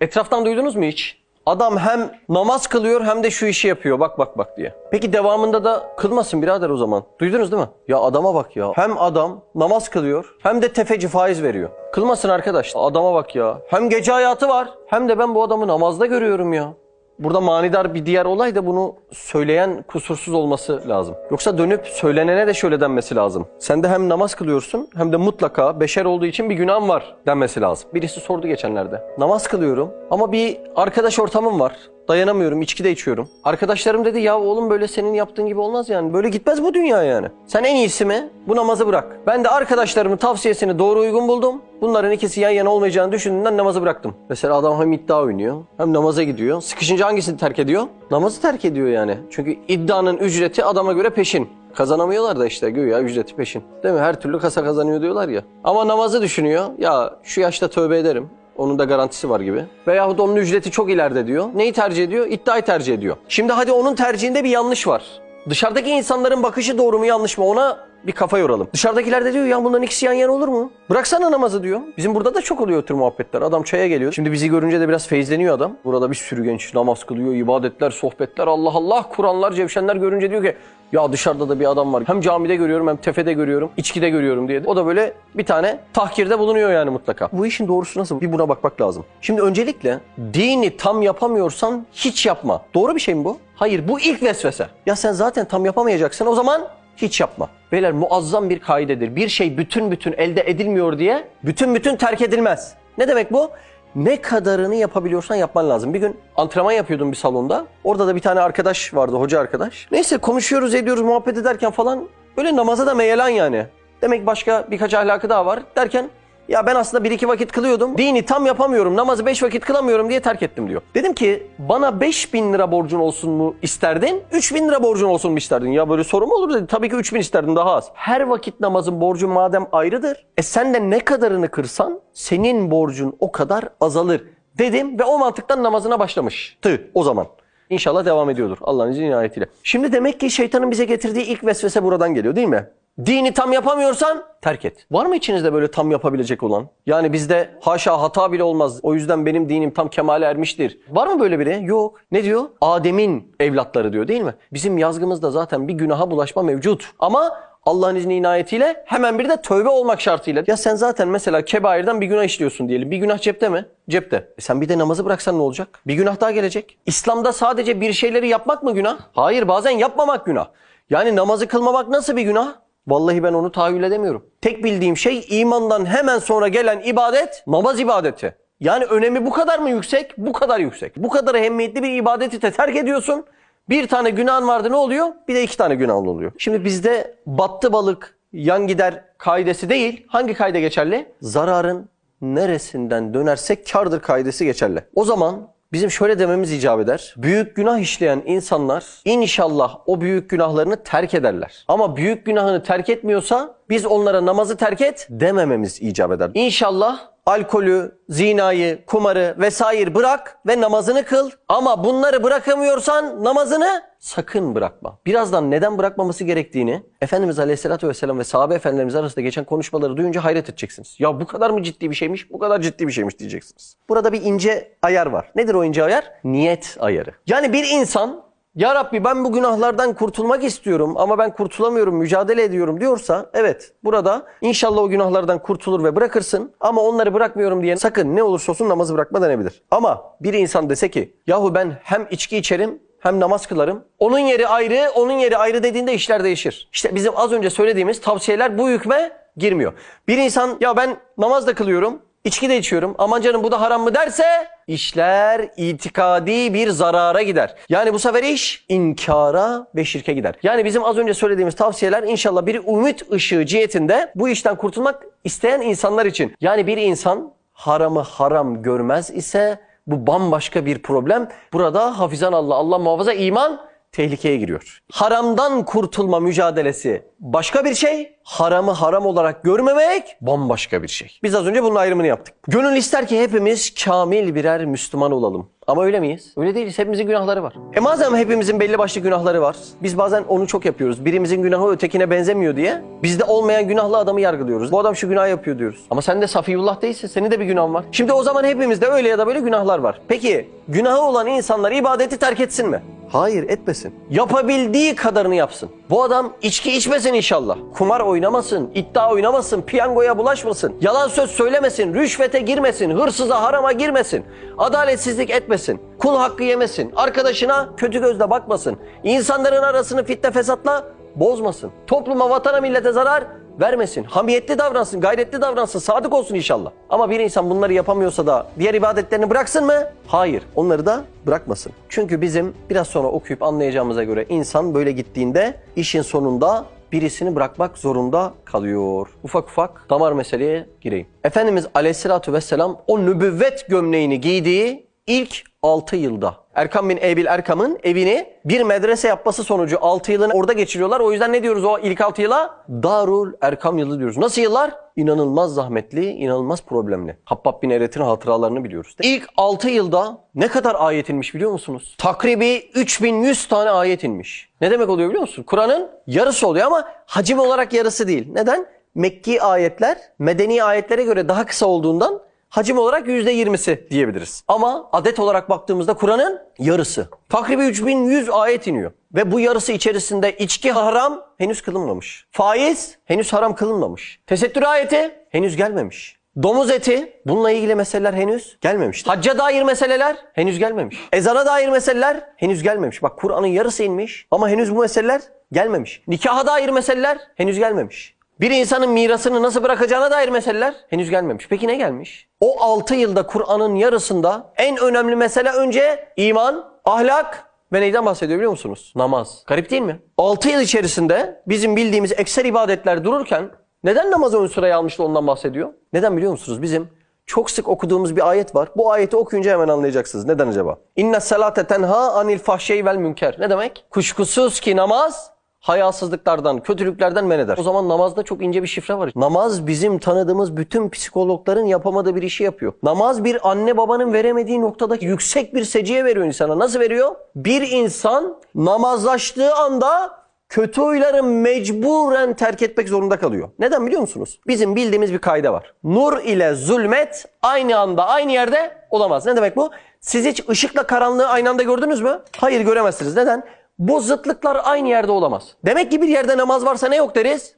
Etraftan duydunuz mu hiç? Adam hem namaz kılıyor hem de şu işi yapıyor bak bak bak diye. Peki devamında da kılmasın birader o zaman. Duydunuz değil mi? Ya adama bak ya. Hem adam namaz kılıyor hem de tefeci faiz veriyor. Kılmasın arkadaş. Adama bak ya. Hem gece hayatı var hem de ben bu adamı namazda görüyorum ya. Burada manidar bir diğer olay da bunu söyleyen kusursuz olması lazım. Yoksa dönüp söylenene de şöyle denmesi lazım. Sen de hem namaz kılıyorsun hem de mutlaka beşer olduğu için bir günahın var denmesi lazım. Birisi sordu geçenlerde. Namaz kılıyorum ama bir arkadaş ortamım var. Dayanamıyorum, içki de içiyorum. Arkadaşlarım dedi ya oğlum böyle senin yaptığın gibi olmaz yani. Böyle gitmez bu dünya yani. Sen en iyisi mi? Bu namazı bırak. Ben de arkadaşlarımın tavsiyesini doğru uygun buldum. Bunların ikisi yan yana olmayacağını düşündüğümden namazı bıraktım. Mesela adam hem iddia oynuyor hem namaza gidiyor. Sıkışınca hangisini terk ediyor? Namazı terk ediyor yani. Çünkü iddianın ücreti adama göre peşin. Kazanamıyorlar da işte güya ücreti peşin. Değil mi? Her türlü kasa kazanıyor diyorlar ya. Ama namazı düşünüyor. Ya şu yaşta tövbe ederim. Onun da garantisi var gibi. Veyahut onun ücreti çok ileride diyor. Neyi tercih ediyor? İddiayı tercih ediyor. Şimdi hadi onun tercihinde bir yanlış var. Dışarıdaki insanların bakışı doğru mu yanlış mı ona bir kafa yoralım. Dışarıdakiler de diyor ya bunların ikisi yan yana olur mu? Bıraksana namazı diyor. Bizim burada da çok oluyor tür muhabbetler. Adam çaya geliyor. Şimdi bizi görünce de biraz feyizleniyor adam. Burada bir sürü genç namaz kılıyor, ibadetler, sohbetler, Allah Allah, Kur'anlar, cevşenler görünce diyor ki ya dışarıda da bir adam var. Hem camide görüyorum hem tefede görüyorum, içkide görüyorum diye. O da böyle bir tane tahkirde bulunuyor yani mutlaka. Bu işin doğrusu nasıl? Bir buna bakmak lazım. Şimdi öncelikle dini tam yapamıyorsan hiç yapma. Doğru bir şey mi bu? Hayır bu ilk vesvese. Ya sen zaten tam yapamayacaksın o zaman hiç yapma. Beyler muazzam bir kaidedir. Bir şey bütün bütün elde edilmiyor diye bütün bütün terk edilmez. Ne demek bu? Ne kadarını yapabiliyorsan yapman lazım. Bir gün antrenman yapıyordum bir salonda. Orada da bir tane arkadaş vardı, hoca arkadaş. Neyse konuşuyoruz, ediyoruz, muhabbet ederken falan böyle namaza da meyelan yani. Demek başka birkaç ahlakı daha var derken ya ben aslında bir iki vakit kılıyordum. Dini tam yapamıyorum. Namazı beş vakit kılamıyorum diye terk ettim diyor. Dedim ki bana 5000 lira borcun olsun mu isterdin? 3000 lira borcun olsun mu isterdin? Ya böyle soru mu olur dedi. Tabii ki 3000 isterdim daha az. Her vakit namazın borcu madem ayrıdır. E sen de ne kadarını kırsan senin borcun o kadar azalır dedim ve o mantıktan namazına başlamıştı o zaman. İnşallah devam ediyordur Allah'ın izniyle. Şimdi demek ki şeytanın bize getirdiği ilk vesvese buradan geliyor değil mi? Dini tam yapamıyorsan terk et. Var mı içinizde böyle tam yapabilecek olan? Yani bizde haşa hata bile olmaz. O yüzden benim dinim tam kemale ermiştir. Var mı böyle biri? Yok. Ne diyor? Adem'in evlatları diyor değil mi? Bizim yazgımızda zaten bir günaha bulaşma mevcut. Ama Allah'ın izni inayetiyle hemen bir de tövbe olmak şartıyla. Ya sen zaten mesela kebairden bir günah işliyorsun diyelim. Bir günah cepte mi? Cepte. E sen bir de namazı bıraksan ne olacak? Bir günah daha gelecek. İslam'da sadece bir şeyleri yapmak mı günah? Hayır bazen yapmamak günah. Yani namazı kılmamak nasıl bir günah? Vallahi ben onu tahayyül edemiyorum. Tek bildiğim şey imandan hemen sonra gelen ibadet namaz ibadeti. Yani önemi bu kadar mı yüksek? Bu kadar yüksek. Bu kadar ehemmiyetli bir ibadeti de terk ediyorsun. Bir tane günahın vardı ne oluyor? Bir de iki tane günahın oluyor. Şimdi bizde battı balık yan gider kaidesi değil. Hangi kaide geçerli? Zararın neresinden dönersek kardır kaidesi geçerli. O zaman bizim şöyle dememiz icap eder. Büyük günah işleyen insanlar inşallah o büyük günahlarını terk ederler. Ama büyük günahını terk etmiyorsa biz onlara namazı terk et demememiz icap eder. İnşallah alkolü, zinayı, kumarı vesaire bırak ve namazını kıl. Ama bunları bırakamıyorsan namazını sakın bırakma. Birazdan neden bırakmaması gerektiğini Efendimiz Aleyhisselatü Vesselam ve sahabe efendilerimiz arasında geçen konuşmaları duyunca hayret edeceksiniz. Ya bu kadar mı ciddi bir şeymiş, bu kadar ciddi bir şeymiş diyeceksiniz. Burada bir ince ayar var. Nedir o ince ayar? Niyet ayarı. Yani bir insan ya Rabbi ben bu günahlardan kurtulmak istiyorum ama ben kurtulamıyorum, mücadele ediyorum diyorsa evet burada inşallah o günahlardan kurtulur ve bırakırsın ama onları bırakmıyorum diye sakın ne olursa olsun namazı bırakma denebilir. Ama bir insan dese ki yahu ben hem içki içerim hem namaz kılarım. Onun yeri ayrı, onun yeri ayrı dediğinde işler değişir. İşte bizim az önce söylediğimiz tavsiyeler bu hükme girmiyor. Bir insan ya ben namaz da kılıyorum, içki de içiyorum. Aman canım bu da haram mı derse işler itikadi bir zarara gider. Yani bu sefer iş inkara ve şirke gider. Yani bizim az önce söylediğimiz tavsiyeler inşallah bir ümit ışığı cihetinde bu işten kurtulmak isteyen insanlar için. Yani bir insan haramı haram görmez ise bu bambaşka bir problem. Burada hafizan Allah, Allah muhafaza iman tehlikeye giriyor. Haramdan kurtulma mücadelesi başka bir şey, haramı haram olarak görmemek bambaşka bir şey. Biz az önce bunun ayrımını yaptık. Gönül ister ki hepimiz kamil birer Müslüman olalım. Ama öyle miyiz? Öyle değiliz. Hepimizin günahları var. E madem hepimizin belli başlı günahları var. Biz bazen onu çok yapıyoruz. Birimizin günahı ötekine benzemiyor diye. Bizde olmayan günahlı adamı yargılıyoruz. Bu adam şu günah yapıyor diyoruz. Ama sen de Safiyullah değilsin. Senin de bir günahın var. Şimdi o zaman hepimizde öyle ya da böyle günahlar var. Peki günahı olan insanlar ibadeti terk etsin mi? Hayır etmesin. Yapabildiği kadarını yapsın. Bu adam içki içmesin inşallah. Kumar oynamasın, iddia oynamasın, piyangoya bulaşmasın. Yalan söz söylemesin, rüşvete girmesin, hırsıza harama girmesin. Adaletsizlik etmesin. Kul hakkı yemesin. Arkadaşına kötü gözle bakmasın. İnsanların arasını fitne fesatla bozmasın. Topluma, vatana, millete zarar vermesin. Hamiyetli davransın, gayretli davransın, sadık olsun inşallah. Ama bir insan bunları yapamıyorsa da diğer ibadetlerini bıraksın mı? Hayır, onları da bırakmasın. Çünkü bizim biraz sonra okuyup anlayacağımıza göre insan böyle gittiğinde işin sonunda birisini bırakmak zorunda kalıyor. Ufak ufak damar meseleye gireyim. Efendimiz Aleyhisselatü Vesselam o nübüvvet gömleğini giydiği ilk 6 yılda Erkam bin Ebil Erkam'ın evini bir medrese yapması sonucu 6 yılını orada geçiriyorlar. O yüzden ne diyoruz o ilk 6 yıla? Darul Erkam yılı diyoruz. Nasıl yıllar? İnanılmaz zahmetli, inanılmaz problemli. Habbab bin Eret'in hatıralarını biliyoruz. İlk 6 yılda ne kadar ayet inmiş biliyor musunuz? Takribi 3100 tane ayet inmiş. Ne demek oluyor biliyor musun? Kur'an'ın yarısı oluyor ama hacim olarak yarısı değil. Neden? Mekki ayetler medeni ayetlere göre daha kısa olduğundan hacim olarak %20'si diyebiliriz. Ama adet olarak baktığımızda Kur'an'ın yarısı. Takribi 3100 ayet iniyor. Ve bu yarısı içerisinde içki haram henüz kılınmamış. Faiz henüz haram kılınmamış. Tesettür ayeti henüz gelmemiş. Domuz eti bununla ilgili meseleler henüz gelmemiş. Hacca dair meseleler henüz gelmemiş. Ezana dair meseleler henüz gelmemiş. Bak Kur'an'ın yarısı inmiş ama henüz bu meseleler gelmemiş. Nikaha dair meseleler henüz gelmemiş. Bir insanın mirasını nasıl bırakacağına dair meseleler henüz gelmemiş. Peki ne gelmiş? O 6 yılda Kur'an'ın yarısında en önemli mesele önce iman, ahlak ve neyden bahsediyor biliyor musunuz? Namaz. Garip değil mi? 6 yıl içerisinde bizim bildiğimiz ekser ibadetler dururken neden namazı ön sıraya almıştı ondan bahsediyor? Neden biliyor musunuz? Bizim çok sık okuduğumuz bir ayet var. Bu ayeti okuyunca hemen anlayacaksınız. Neden acaba? İnne salate tenha anil fahşey vel münker. Ne demek? Kuşkusuz ki namaz hayasızlıklardan, kötülüklerden men eder. O zaman namazda çok ince bir şifre var. Namaz bizim tanıdığımız bütün psikologların yapamadığı bir işi yapıyor. Namaz bir anne babanın veremediği noktada yüksek bir seciye veriyor insana. Nasıl veriyor? Bir insan namazlaştığı anda kötü huyları mecburen terk etmek zorunda kalıyor. Neden biliyor musunuz? Bizim bildiğimiz bir kaide var. Nur ile zulmet aynı anda aynı yerde olamaz. Ne demek bu? Siz hiç ışıkla karanlığı aynı anda gördünüz mü? Hayır göremezsiniz. Neden? Bu zıtlıklar aynı yerde olamaz. Demek ki bir yerde namaz varsa ne yok deriz?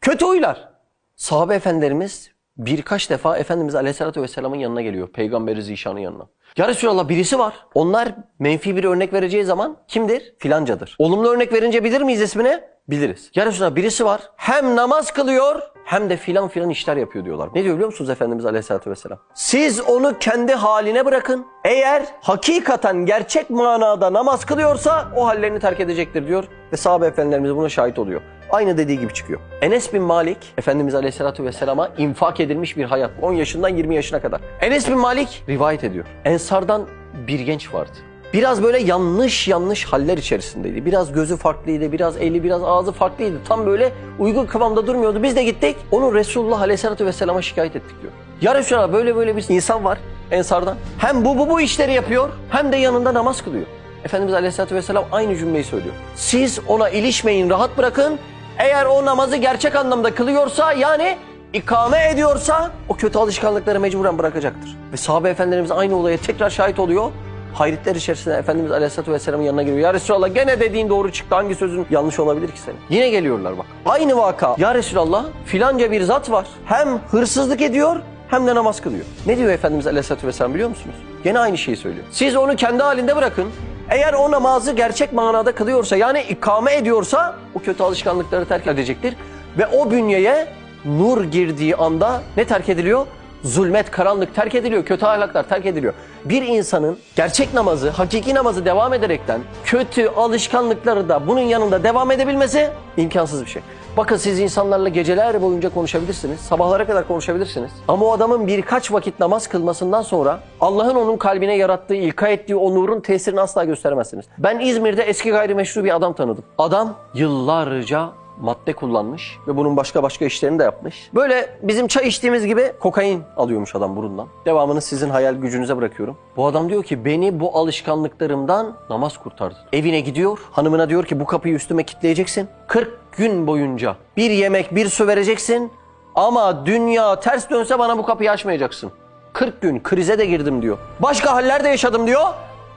Kötü huylar. Sahabe efendilerimiz birkaç defa Efendimiz Aleyhisselatü Vesselam'ın yanına geliyor. Peygamberi Zişan'ın yanına. Ya Resulallah birisi var. Onlar menfi bir örnek vereceği zaman kimdir? Filancadır. Olumlu örnek verince bilir miyiz ismini? Biliriz. Ya Resulallah birisi var. Hem namaz kılıyor hem de filan filan işler yapıyor diyorlar. Ne diyor biliyor musunuz Efendimiz Aleyhisselatü Vesselam? Siz onu kendi haline bırakın. Eğer hakikaten gerçek manada namaz kılıyorsa o hallerini terk edecektir diyor. Ve sahabe efendilerimiz buna şahit oluyor. Aynı dediği gibi çıkıyor. Enes bin Malik, Efendimiz Aleyhisselatü Vesselam'a infak edilmiş bir hayat. 10 yaşından 20 yaşına kadar. Enes bin Malik rivayet ediyor. Ensardan bir genç vardı. Biraz böyle yanlış yanlış haller içerisindeydi. Biraz gözü farklıydı, biraz eli, biraz ağzı farklıydı. Tam böyle uygun kıvamda durmuyordu. Biz de gittik, onu Resulullah Aleyhisselatü Vesselam'a şikayet ettik diyor. Ya Resulallah böyle böyle bir insan var Ensardan. Hem bu bu bu işleri yapıyor, hem de yanında namaz kılıyor. Efendimiz Aleyhisselatü Vesselam aynı cümleyi söylüyor. Siz ona ilişmeyin, rahat bırakın. Eğer o namazı gerçek anlamda kılıyorsa yani ikame ediyorsa o kötü alışkanlıkları mecburen bırakacaktır. Ve sahabe efendilerimiz aynı olaya tekrar şahit oluyor. Hayretler içerisinde Efendimiz Aleyhisselatü Vesselam'ın yanına geliyor. Ya Resulallah gene dediğin doğru çıktı. Hangi sözün yanlış olabilir ki senin? Yine geliyorlar bak. Aynı vaka. Ya Resulallah filanca bir zat var. Hem hırsızlık ediyor hem de namaz kılıyor. Ne diyor Efendimiz Aleyhisselatü Vesselam biliyor musunuz? Gene aynı şeyi söylüyor. Siz onu kendi halinde bırakın. Eğer o namazı gerçek manada kılıyorsa yani ikame ediyorsa o kötü alışkanlıkları terk edecektir. Ve o bünyeye nur girdiği anda ne terk ediliyor? Zulmet, karanlık terk ediliyor, kötü ahlaklar terk ediliyor. Bir insanın gerçek namazı, hakiki namazı devam ederekten kötü alışkanlıkları da bunun yanında devam edebilmesi imkansız bir şey. Bakın siz insanlarla geceler boyunca konuşabilirsiniz. Sabahlara kadar konuşabilirsiniz. Ama o adamın birkaç vakit namaz kılmasından sonra Allah'ın onun kalbine yarattığı, ilka ettiği o nurun tesirini asla gösteremezsiniz. Ben İzmir'de eski gayrimeşru bir adam tanıdım. Adam yıllarca madde kullanmış ve bunun başka başka işlerini de yapmış. Böyle bizim çay içtiğimiz gibi kokain alıyormuş adam burundan. Devamını sizin hayal gücünüze bırakıyorum. Bu adam diyor ki beni bu alışkanlıklarımdan namaz kurtardı. Evine gidiyor, hanımına diyor ki bu kapıyı üstüme kilitleyeceksin. 40 gün boyunca bir yemek, bir su vereceksin ama dünya ters dönse bana bu kapıyı açmayacaksın. 40 gün krize de girdim diyor. Başka haller de yaşadım diyor.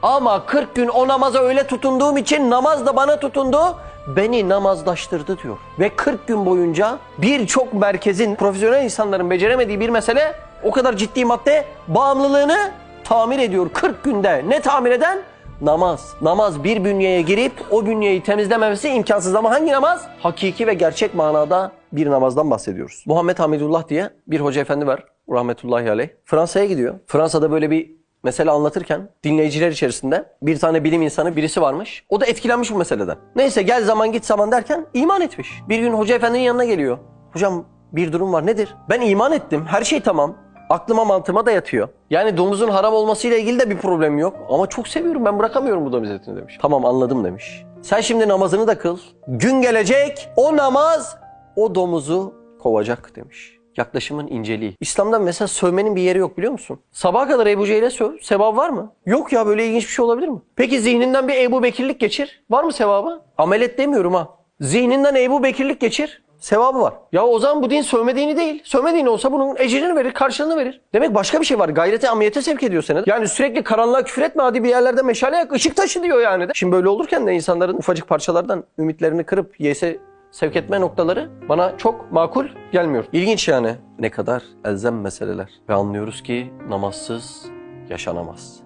Ama 40 gün o namaza öyle tutunduğum için namaz da bana tutundu. Beni namazlaştırdı diyor. Ve 40 gün boyunca birçok merkezin, profesyonel insanların beceremediği bir mesele o kadar ciddi madde bağımlılığını tamir ediyor 40 günde. Ne tamir eden? Namaz. Namaz bir bünyeye girip o bünyeyi temizlememesi imkansız ama hangi namaz? Hakiki ve gerçek manada bir namazdan bahsediyoruz. Muhammed Hamidullah diye bir hoca efendi var rahmetullahi aleyh. Fransa'ya gidiyor. Fransa'da böyle bir mesele anlatırken dinleyiciler içerisinde bir tane bilim insanı birisi varmış. O da etkilenmiş bu meseleden. Neyse gel zaman git zaman derken iman etmiş. Bir gün hoca efendinin yanına geliyor. Hocam bir durum var nedir? Ben iman ettim her şey tamam. Aklıma mantığıma da yatıyor. Yani domuzun haram olmasıyla ilgili de bir problem yok. Ama çok seviyorum ben bırakamıyorum bu domuz etini demiş. Tamam anladım demiş. Sen şimdi namazını da kıl. Gün gelecek o namaz o domuzu kovacak demiş. Yaklaşımın inceliği. İslam'da mesela sövmenin bir yeri yok biliyor musun? Sabaha kadar Ebu Cehil'e söv. Sevap var mı? Yok ya böyle ilginç bir şey olabilir mi? Peki zihninden bir Ebu Bekirlik geçir. Var mı sevabı? Amelet demiyorum ha. Zihninden Ebu Bekirlik geçir. Sevabı var. Ya o zaman bu din sövme dini değil. Sövme dini olsa bunun ecrini verir, karşılığını verir. Demek başka bir şey var. Gayrete, amiyete sevk ediyor seni. Yani sürekli karanlığa küfür etme hadi bir yerlerde meşale yak, ışık taşı diyor yani de. Şimdi böyle olurken de insanların ufacık parçalardan ümitlerini kırıp yese sevk etme noktaları bana çok makul gelmiyor. İlginç yani. Ne kadar elzem meseleler. Ve anlıyoruz ki namazsız yaşanamaz.